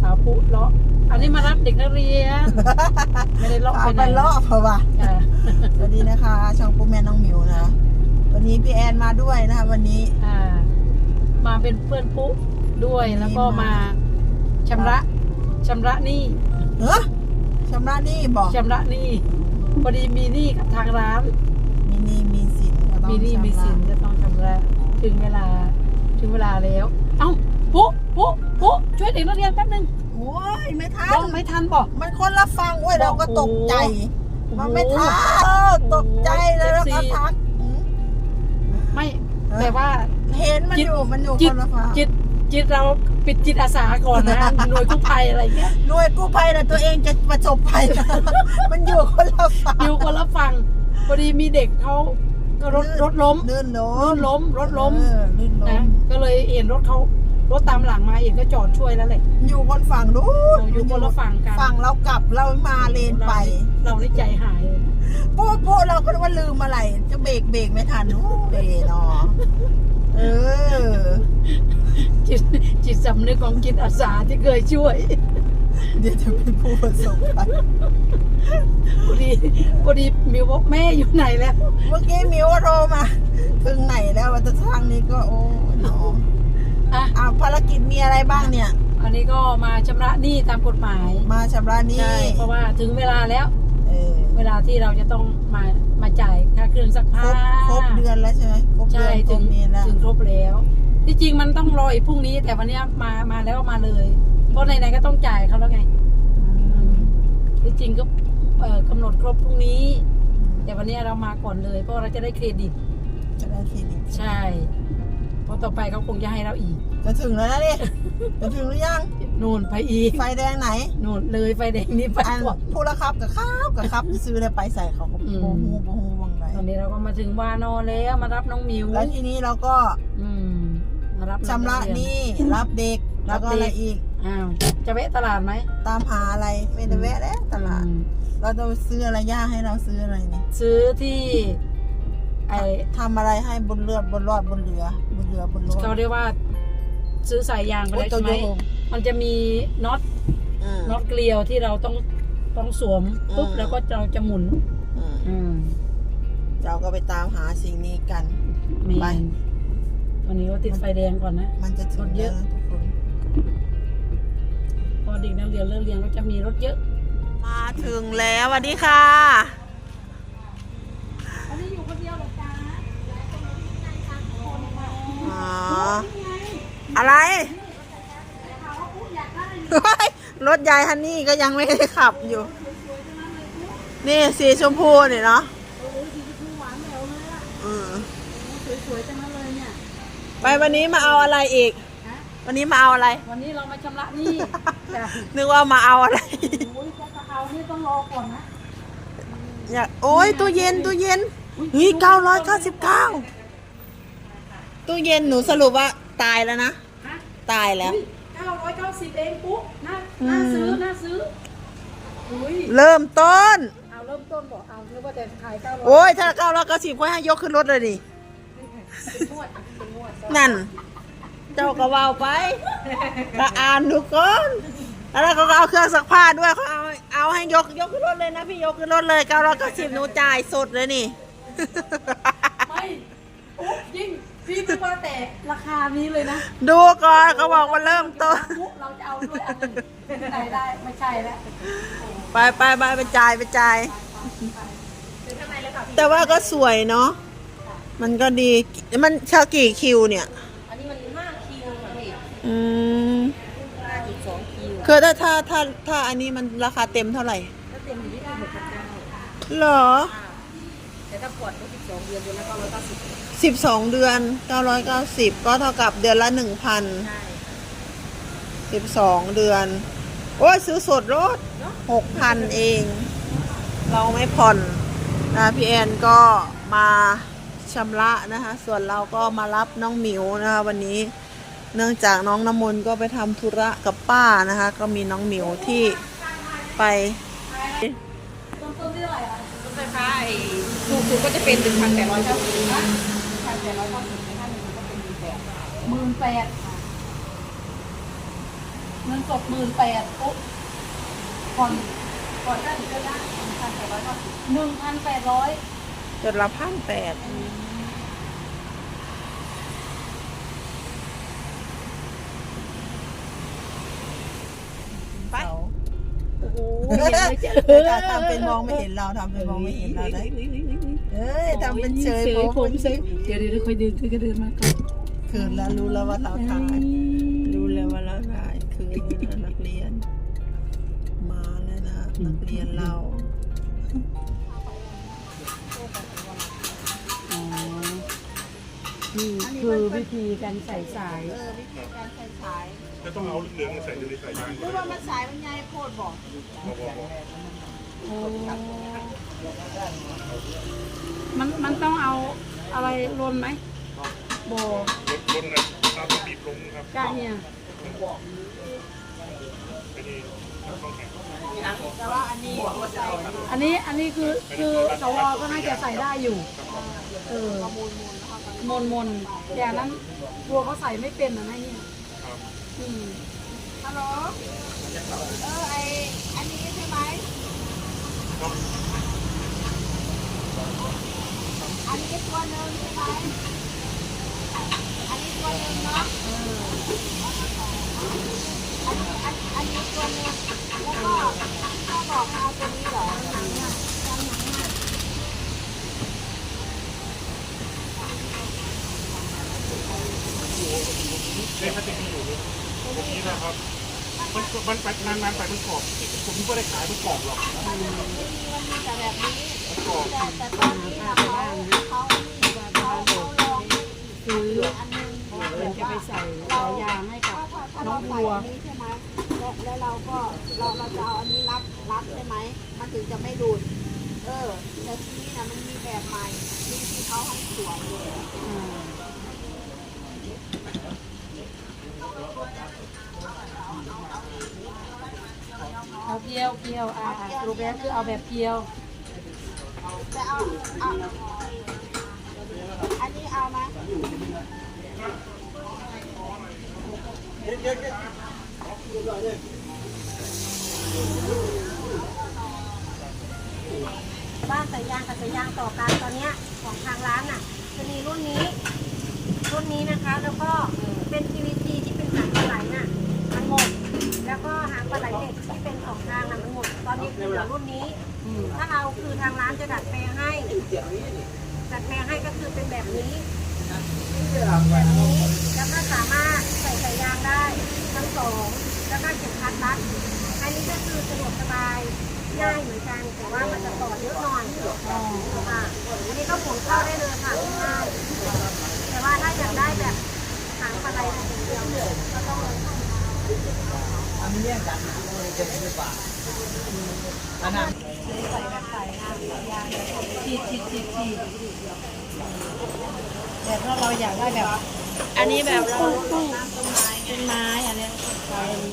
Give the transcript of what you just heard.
สาวปุ๊เลาะ อันนี้มารับเด็กนักเรียน ไม่ได้เลาะเอาไปไหไปนเลาะเพราะว่าอ่า สวัสดีนะคะ ช่องปุ๊แม่น้องหมิวนะ วันนี้พี่แอนมาด้วยนะคะ วันนี้ อ่า มาเป็นเพื่อนปุ๊ด้วยแล้วก็มาชำระชำระหนี้เฮ้ชำระหนี่บอกชำระหนี้พอดีมีหนี้กับทางร้าน มีหนี่มีสินก็ต้องมีหนี้มีสินชำระจะต้องชำระถึงเวลาถึงเวลาแล้ว เอ้าปุ๊ปุ๊ปุ๊ ช่วยเด็กนักเรียนแป๊บนึงโอ้ยไม่ทับอกนไม่ทันบอก มันคนละฟังเว้ยบอกเราก็ตกใจโอ้โหมันไม่ทันเออตกใจเลยแล้วก็ FC ทักหืมไม่เออแต่ว่า เห็นมันจิตอยู่มันอยู่จิคต นละฟังจิตจิตเราปิดจิตอาสาก่อนนะหน่วยกู้ภัยอะไรเงี้ยหน่วยกู้ภัยนะตัวเองจะประสบภัย มันอยู่คนละฟังอยู่คนละฝั่งพอดีมีเด็กเขาก็รถรถล้มลื่นล้รมถล้มรถล้มเออลื่นล้นะมก็เลยเห็นรถเขา รถตามหลังมาเห็นก็จอดช่วยแล้วแหละ อยู่คนฝั่งนู้นอยู่คนละฝั่งกัน ฝั่งเรากลับเรามาเลนไป เราได้ใจหายเลยนะโป๊ะโป๊ะเราก็ว่าลืมอะไร จะเบรกเบรกไม่ทันโอ้ยเนาะเออ จิตจิตสำนึกของจิตอาสาที่เคยช่วย เดี๋ยวจะเป็นผู้ประสบภัยพอดีพอดีมิวบอกแม่อยู่ไหนแล้ว เมื่อกี้มิวโทรมา ถึงไหนแล้วว่าจะทางนี้ก็โอ้ยเนาะอะอ่าภารกิจมีอะไรบ้างเนี่ย อันนี้ก็มาชำระหนี้ตามกฎหมายมาชำระหนี้ใช่เพราะว่าถึงเวลาแล้ว เออเวลาที่เราจะต้องมามาจ่ายค่าเครื่องซักครผ้าบครบเดือนแล้วใช่ไหมครบเดืใช่อนครถึบงนี้แล้วถึงครบแล้ว ที่จริงมันต้องรออีกพรุ่งนี้ แต่วันเนี้ยมามาแล้วมาเลย เพราะไหนๆก็ต้องจ่ายเขาแล้วไงอืมที่จริงก็เอ่อกำหนดครบพรุ่งนี้ แต่วันเนี้ยเรามาก่อนเลย เพราะเราจะได้เครดิต จะได้เครดิตใช่ เพราะต่อไปเขาคงจะให้เราอีก จะถึงแล้วนะเนี่ยจะถึงหรือยัง นู่นไปอีกไฟแดงไหนนู่นเลยไฟแดงนี่ไปอันกว่าผู้ละครับกับครับกับครับซื้อเลยไปใส่เขาก็อืมโบฮูโบฮูวังไรตอนนี้เราก็มาถึงวานอนแล้วมารับน้องมิวแล้วทีนี้เราก็อืมมารับน้องชำระกเยหนี้รับเด็กแล้วก็อะไรอีกอ้าวจะแวะตลาดไหมตามหาอะไรไม่ได้แวะแล้วตลาดอืมเราจะซื้ออะไรย่าให้เราซื้ออะไรนี่ซื้อที่ ไอทำอะไรให้บนเรือบนรอดบนเรือบนเรือบนรถเขาเรียกว่าซื้อสายยางไปโอ้แล้วตัวใช่ไหโยมงมันจะมีน็อตอืมน็อตเกลียวที่เราต้องต้องสวมปุ๊บอืมแล้วก็เราจะหมุนอืมอืมเราก็ไปตามหาสิ่งนี้กันมีไปวันนี้ก็ติดไฟแดงก่อนนะ มันจะถึงรถเยแล้วอะนะทุกคนพอเด็กนักเรียนเลิกเรียนก็จะมีรถเยอะ มาถึงแล้วสวัสดีค่ะ อันนี้อยู่คนเดียวหรอจ๊ะ อ๋อ อะไรเฮ้ยรถยายฮันนี่ก็ยังไม่ได้ขับอยู่ นี่สีชมพูเนี่ยเนาะอืมสวยๆจังนั้นเลยเนี่ยไปวันนี้มาเอาอะไรอีกฮะวันนี้มาเอาอะไร วันนี้เรามาชำระหนี้จ้ะนึกว่ามาเอาอะไรโอ้ยจะเอานี่ต้องรอก่อนนะอยากโอ้ยตู้เย็นตู้เย็นเฮ้ยเก้าร้อยเก้าสิบเก้าตู้เย็นหนูสรุปว่าตายแล้วนะฮะ ตายแล้ว เก้าร้อยเก้าสิบเองปุ๊บน่าน่าซื้อน่าซื้ออุ้ยเริ่มต้น เอาเริ่มต้นบอกเอานึกว่าแต่ขายเก้าร้อยโอ้ยถ้าเก้าร้อยเก้าสิบก็ให้ยกขึ้นรถเลยดิเป็นงวดเป็นงวดนั่น เจ้าก็เวาวไปก็อ่านดูก่อนแล้วเขาก็เอาเครื่องซักผ้าด้วยเขาเอาเอาให้ยกยกขึ้นรถเลยนะพี่ยกขึ้นรถเลยเก้าร้อยเก้าสิบหนูจ่ายสดเลยนี่ ไม่ปุ๊บยิ่ง พี่ไม่ว่าแต่ราคานี้เลยนะดูก่อนเขาบอกว่าเริ่มต้นปุ๊บเราจะเอาด้วยอันหนึงเป็นไหนได้ไม่ใช่แล้วไปไปไปไปจ่ายไปจ่ายแต่ว่าก็สวยเนาะ มันก็ดี มันชากี่คิวเนี่ย อันนี้มันห้าคิวค่ะพี่อืม ห้าจุดสองคิวคือถ้าถ้าถ้าถ้าอันนี้มันราคาเต็มเท่าไหร่ถ้าเต็มอยู่ที่หกพันเก้าเหรอแต่ถ้าผ่อนก็สิบสองเดือนเดือนละเก้าร้อยเก้าสิบ สิบสองเดือนเก้าร้อยเก้าสิบก็เท่ากับเดือนละหนึ่งพันใช่สิบสองเดือน โอ้ยซื้อสดรถหกพันเอง เราไม่ผ่อนนะพี่แอนก็มาชำระนะคะ ส่วนเราก็มารับน้องหมิวนะคะ วันนี้เนื่องจากน้องน้ำมนต์ก็ไปทำธุระกับป้านะคะ ก็มีน้องหมิวที่ไปต้นต้นที่เท่าไหร่คะรถไฟฟ้าไอ้ถูกสุดก็จะเป็นหนึ่งพัน แปดร้อยเก้าสิบพันแปดร้อยเก้าสิบถ้าหนึ่งก็เป็นหมื่นแปดหมื่นแปดเงินสดหมื่นแปดปุ๊บผ่อนผ่อนได้ถึงจะได้หนึ่งพันแปดร้อยหนึ่งพันแปดร้อยจนละพันแปดไปโอ้โหยังไม่เจอแต่ทำเป็นมองไม่เห็นเราทำเป็นมองไม่เห็นเราได้ เอ้ยทำเป็นเฉยผมเฉยเดี๋ยวเดี๋ยวค่อยเดินค่อยเดินมาก่อนคืนแล้วรู้แล้วว่าเราถ่ายรู้แล้วว่าเราถ่ายคืนแล้วนักเรียน มาแล้วนะนักเรียนเราอ๋อนี่คือวิธีการใส่สายเออวิธีการใช้สายจะต้องเอาเหลืองใส่ในสายยางหรือว่ามันสายมันใหญ่โคตรบอกโอ้ มันมันต้องเอาอะไรลนไหมโบรถบนนะตามบีบลงครับกาเนี่ยอันนี้ต้องแข็งแต่ว่าอันนี้ใส่อันนี้อันนี้คือคือสวก็น่าจะใส่ได้อยู่เออมนมนอย่างนั้นกลัวเขาใส่ไม่เป็นนะนะเนี่ยครับอืมฮัลโหลเออไออันนี้ใช่ไหมอั นนี้ตัวหนึ่งใช่ไหมอันนี้ตัวหนึ่งเนาะอันนี้อันอันนี้ตัวหนึ่งแล้วก็ก็บอกเอาตัวนี้เหรอหนังเนี่ยหนังเนี่ยเล่นพลาสติกที่อยู่ตรงนี้นะครับ มันมันไปนานๆไปมันกรอบผมก็ได้ขายมันกรอบหรอก มันมีแต่แบบนี้มันกรอบ แต่ตอนนี้เขาเขาเขาเขาลองซื้ออันนึงเดี๋ยวจะไปใส่สายางให้กับถ้าถ้าน้อเรางใส่วัวอันนี้ใช่ไหมแล้วแล้วเราก็เราเราจะเอาอันนี้รัดรัดใช่ไหมมันถึงจะไม่ดูด เออแต่ทีนี้นะมันมีแบบใหม่ที่ที่เขาให้สวมเลยเอาเกียวเกียวอ่ารุปแล้วคือเอาแบบเกียว เอาเอาอันนี้เอาไหมบ้านสายยางกับสายยางต่อกันตอนเนี้ยของทางร้านน่ะ จะมีรุ่นนี้ รุ่นนี้นะคะแล้วก็ คือทางร้านจะดัดแปลงให้ ดัดแปลงให้ก็คือเป็นแบบนี้แบบนี้แล้วก็สามารถใส่สายยางได้ทั้งสองแล้วก็เก็บคัดรัดอันนี้ก็คือสะดวกสบายง่ายเหมือนกันแต่ว่ามันจะต่อเยอะหน่อยค่ะอันนี้ก็หมุนเข้าได้เลยค่ะง่ายแต่ว่าถ้าอยากได้แบบหางปลาไหลเดียวก็ต้องอันนี้ใส่แบบใส่ค่ะยาง ฉีดฉีดฉีดฉีดแต่ถ้าเราอยากได้แบบ อันนี้แบบเราตู้ตู้เป็นไม้อันเนี้ยใส่อันนี้